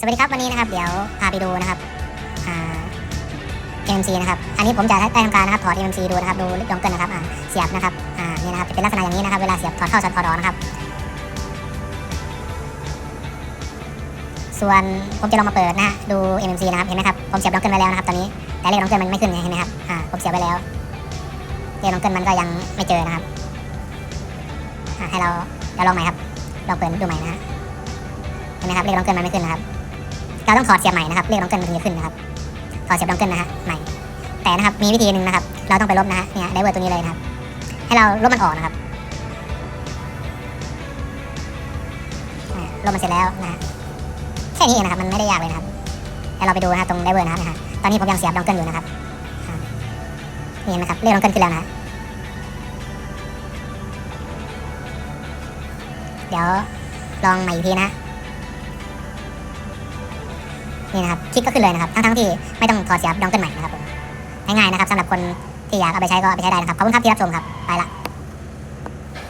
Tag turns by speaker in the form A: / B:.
A: สวัสดีครับวันนี้นะครับเดี๋ยวพาไปดูนะครับเอ่า MMC นะครับอันนี้ผมจะได้ทำการนะครับถอด MMC ดูนะครับดูดองเกิลนะครับอ่าเสียบนะครับอ่านี่นะครับจะเป็นลักษณะอย่างนี้นะครับเวลาเสียบถอดเข้าถอดออกนะครับ ส่วนผมจะลองมาเปิดนะดู MMC นะครับเห็นไหมครับผมเสียบดองเกิลไว้แล้วนะครับตอนนี้แต่เลขดองเกิลมันไม่ขึ้นไงเห็นไหมครับอ่าผมเสียบไว้แล้วเลขดองเกิลมันก็ยังไม่เจอนะครับอ่าให้เราเราลองใหม่ครับลองเปิดดูใหม่นะฮะเห็นไหมครับเลขดองเกิลมันไม่ขึ้นนะครับ เราต้องถอดเสียบใหม่นะครับเลขดองเกิลมันถึงจะขึ้นนะครับถอดเสียบดองเกิลนะฮะใหม่แต่นะครับมีวิธีหนึ่งนะครับ เราต้องไปลบนะฮะเนี่ยไดเวอร์ตัวนี้เลยนะครับ ให้เราลบมันออกนะครับลบมันเสร็จแล้วนะฮะแค่นี้เองนะครับมันไม่ได้ยากเลยนะครับให้เราไปดูนะฮะตรงไดเวอร์นะครับนะฮะตอนนี้ผมยังเสียบดองเกิลอยู่นะครับนี่นไหมครับเลขดองเกิลขึ้นแล้วนะฮะเดี๋ยวลองใหม่อีกทีนะ นี่นะครับคลิกก็ขึ้นเลยนะครับทั้งๆที่ไม่ต้องถอดเสียบดองเกิลใหม่นะครับผมง่ายๆนะครับสำหรับคนที่อยากเอาไปใช้ก็เอาไปใช้ได้นะครับขอบคุณครับที่รับชมครับไปละ